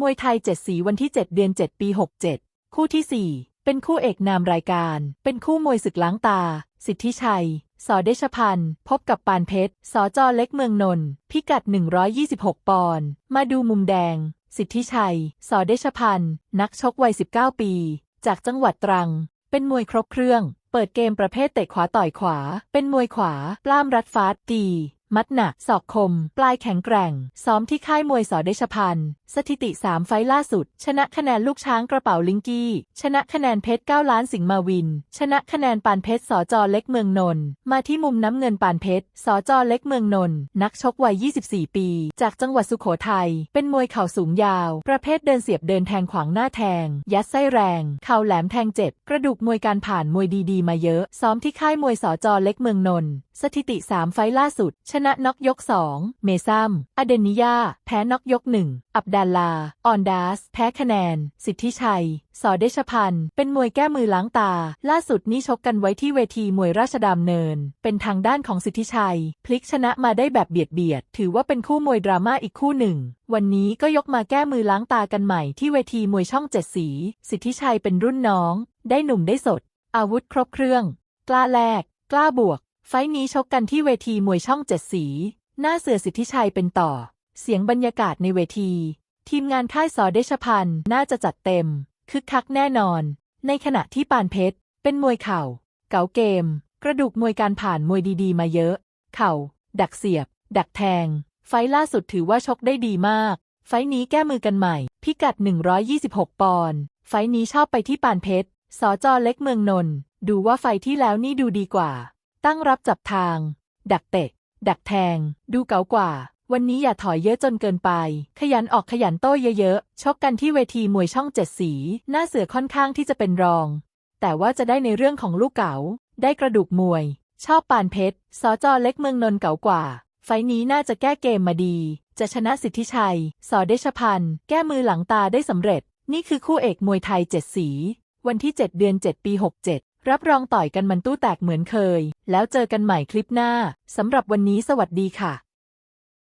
มวยไทย 7 สีวันที่ 7 เดือน 7 ปี 67 คู่ที่ 4 เป็นคู่เอกนามรายการ เป็นคู่มวยศึกล้างตา สิทธิชัย สอเดชพันธ์ พบกับปานเพชร สอจอเล็กเมืองนนท์ พิกัด 126 ปอนด์ มาดูมุมแดง สิทธิชัย สอเดชพันธ์ นักชกวัย 19 ปี จากจังหวัดตรัง เป็นมวยครบเครื่อง เปิดเกมประเภทเตะขวาต่อยขวา เป็นมวยขวา ปล้ามรัดฟาดตี มัดหนัก ศอกคม ปลายแข็งแกร่ง ซ้อมที่ค่ายมวยสอเดชพันธ์สถิติ 3 ไฟล่าสุด ชนะคะแนนลูกช้างกระเป๋าลิงกี้ ชนะคะแนนเพชร 9 ล้านสิงห์มาวิน ชนะคะแนนปานเพชรสอจอเล็กเมืองนนท์มาที่มุมน้ำเงินปานเพชรสอจอเล็กเมืองนนท์นักชกวัย 24 ปี จากจังหวัดสุโขทัยเป็นมวยเข่าสูงยาว ประเภทเดินเสียบเดินแทงขวางหน้าแทง ยัดไส้แรง เข่าแหลมแทงเจ็บ กระดูกมวยการผ่านมวยดีๆ มาเยอะ ซ้อมที่ค่ายมวยสอจอเล็กเมืองนนท์สถิติ 3 ไฟล์ล่าสุดชนะน็อกยก 2 เมซัมอเดนิยา แพ้น็อกยก 1 อับดัลลา ออนดัสแพ้คะแนน สิทธิชัย สอเดชพันธ์ เป็นมวยแก้มือล้างตา ล่าสุดนี้ชกกันไว้ที่เวทีมวยราชดำเนิน เป็นทางด้านของสิทธิชัย พลิกชนะมาได้แบบเบียดเบียด ถือว่าเป็นคู่มวยดราม่าอีกคู่หนึ่ง วันนี้ก็ยกมาแก้มือล้างตากันใหม่ที่เวทีมวยช่องเจ็ดสี สิทธิชัยเป็นรุ่นน้อง ได้หนุ่มได้สด อาวุธครบเครื่อง กล้าแลกกล้าบวก ไฟนี้ชกกันที่เวทีมวยช่องเจ็ดสี หน้าเสือสิทธิชัยเป็นต่อ เสียงบรรยากาศในเวที ทีมงานค่ายสอเดชพันธ์น่าจะจัดเต็ม คึกคักแน่นอน ในขณะที่ปานเพชร เป็นมวยเข่า เก๋าเกม กระดูกมวยการผ่านมวยดีๆ มาเยอะ เข่า ดักเสียบ ดักแทง ไฟล่าสุดถือว่าชกได้ดีมาก ไฟนี้แก้มือกันใหม่ พิกัด 126 ปอนด์ไฟนี้ชอบไปที่ปานเพชรสอจอเล็กเมืองนนท์ดูว่าไฟที่แล้วนี่ดูดีกว่า ตั้งรับจับทาง ดักเตะ ดักแทง ดูเก๋ากว่า วันนี้อย่าถอยเยอะจนเกินไป ขยันออกขยันโต้เยอะๆชกกันที่เวทีมวยช่องเจ็ดสี หน้าเสือค่อนข้างที่จะเป็นรอง แต่ว่าจะได้ในเรื่องของลูกเก๋า ได้กระดูกมวย ชอบปานเพชรสจเล็กเมืองนนเก๋ากว่า ไฟนี้น่าจะแก้เกมมาดี จะชนะสิทธิชัย สอเดชพันธ์แก้มือหลังตาได้สำเร็จ นี่คือคู่เอกมวยไทยเจ็ดสี วันที่ 7 เดือน 7 ปี 67 รับรองต่อยกันมันตู้แตกเหมือนเคย แล้วเจอกันใหม่คลิปหน้าสำหรับวันนี้สวัสดีค่ะ